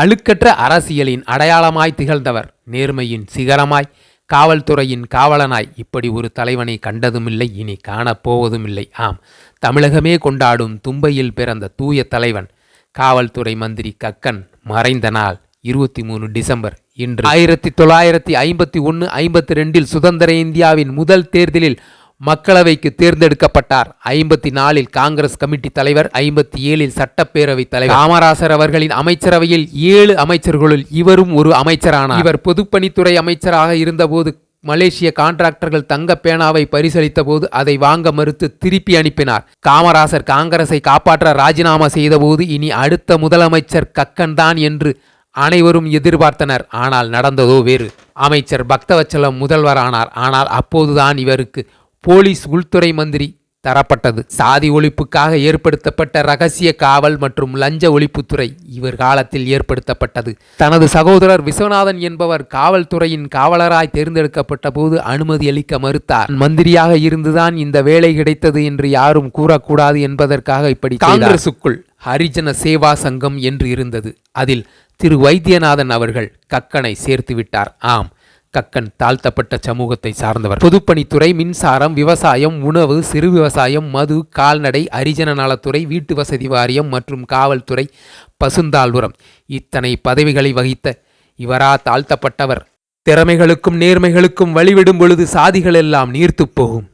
அழுக்கற்ற அரசியலின் அடையாளமாய் திகழ்ந்தவர். நேர்மையின் சிகரமாய் காவல்துறையின் காவலனாய் இப்படி ஒரு தலைவனை கண்டதுமில்லை இனி காணப்போவதுமில்லை. ஆம் தமிழகமே கொண்டாடும் தும்பையில் பிறந்த தூய தலைவன் காவல்துறை மந்திரி கக்கன் மறைந்த நாள் இருபத்தி மூணு டிசம்பர் இன்று. ஆயிரத்தி தொள்ளாயிரத்தி ஐம்பத்தி ஒன்று ஐம்பத்தி ரெண்டில் சுதந்திர இந்தியாவின் முதல் தேர்தலில் மக்களவைக்கு தேர்ந்தெடுக்கப்பட்டார். ஐம்பத்தி நாலில் காங்கிரஸ் கமிட்டி தலைவர் ஐம்பத்தி ஏழில் சட்டப்பேரவைத் தலைவர். காமராசர் அவர்களின் அமைச்சரவையில் ஏழு அமைச்சர்களுள் இவரும் ஒரு அமைச்சரானார். இவர் பொதுப்பணித்துறை அமைச்சராக இருந்தபோது மலேசிய கான்ட்ராக்டர்கள் தங்க பேனாவை பரிசளித்த போது அதை வாங்க மறுத்து திருப்பி அனுப்பினார். காமராசர் காங்கிரஸை காப்பாற்ற ராஜினாமா செய்தபோது இனி அடுத்த முதலமைச்சர் கக்கன் தான் என்று அனைவரும் எதிர்பார்த்தனர். ஆனால் நடந்ததோ வேறு. அமைச்சர் பக்தவச்சலம் முதல்வரானார். ஆனால் அப்போதுதான் இவருக்கு போலீஸ் உள்துறை மந்திரி தரப்பட்டது. சாதி ஒழிப்புக்காக ஏற்படுத்தப்பட்ட ரகசிய காவல் மற்றும் லஞ்ச ஒழிப்புத்துறை இவர் காலத்தில் ஏற்படுத்தப்பட்டது. தனது சகோதரர் விஸ்வநாதன் என்பவர் காவல்துறையின் காவலராய் தேர்ந்தெடுக்கப்பட்ட போது அனுமதி அளிக்க மறுத்தார். மந்திரியாக இருந்துதான் இந்த வேலை கிடைத்தது என்று யாரும் கூறக்கூடாது என்பதற்காக இப்படி காங்கிரசுக்குள் ஹரிஜன சேவா சங்கம் என்று இருந்தது. அதில் திரு வைத்தியநாதன் அவர்கள் கக்கனை சேர்த்து விட்டார் ஆம் கக்கன் தாழ்த்தப்பட்ட சமூகத்தை சார்ந்தவர். பொதுப்பணித்துறை மின்சாரம் விவசாயம் உணவு சிறு விவசாயம் மது கால்நடை அரிஜன நலத்துறை வீட்டு வசதி வாரியம் மற்றும் காவல்துறை பசுந்தாழ்வுரம். இத்தனை பதவிகளை வகித்த இவரா தாழ்த்தப்பட்டவர். திறமைகளுக்கும் நேர்மைகளுக்கும் வழிவிடும் பொழுது சாதிகள் எல்லாம் நீர்த்துப் போகும்.